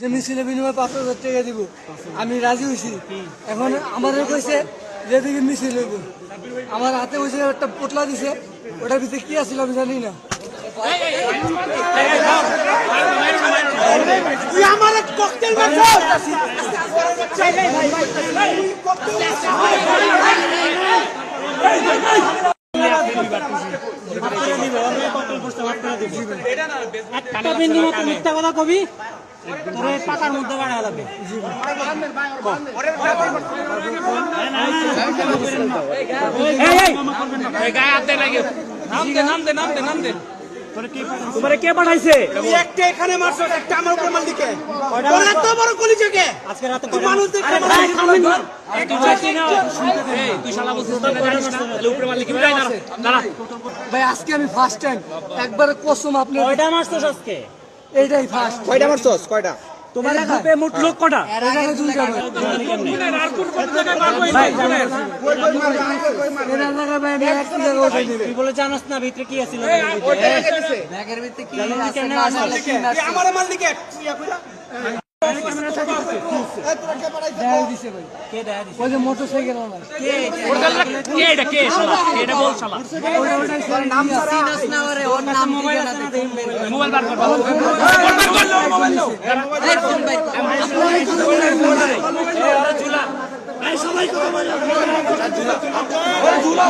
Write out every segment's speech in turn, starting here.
যে মিছিলে বিনিময়ে পাঁচ হাজার টাকা দিব। আমি রাজি হয়েছি। এখন আমারও কইছে যে দিকে মিছিল হইব। আমার হাতে হয়েছে একটা পোটলা দিছে। ওটার ভিতরে কি আছিল আমি জানি না। তুই আমার ককটেল একটা বিন্দু মতো মিথ্যা কথা কবি? তোর পাতার মধ্যে বাড়া লাগবে। তোমারে কে পাঠাইছে? তুই একটা এখানে মারছ একটা আমার উপর মাল দিকে তোর এত বড় কলি থেকে আজকে রাতে তুই মানুষ দেখে আরে ভাই, থামেন না। ভাই আজকে আমি ফার্স্ট টাইম একবার কসম আপনি কয়টা মারছস আজকে? এইটাই ফার্স্ট কয়টা মারছস কয়টা? তোমার গ্রুপে মোট লোক কটা? তুই বলে জানাস না ভিতরে কি আছিল ব্যাগের ভিতরে। কি জানেন আছে? কেন না মোবাইল আছে না দেই মোবাইল। বার কর মোবাইল নাও এই ফোন ভাই আরে চুলা এই সবাই কথা বলে চুলা চুলা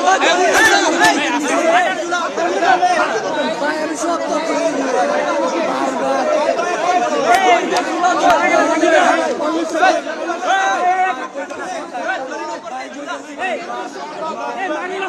এই মানি না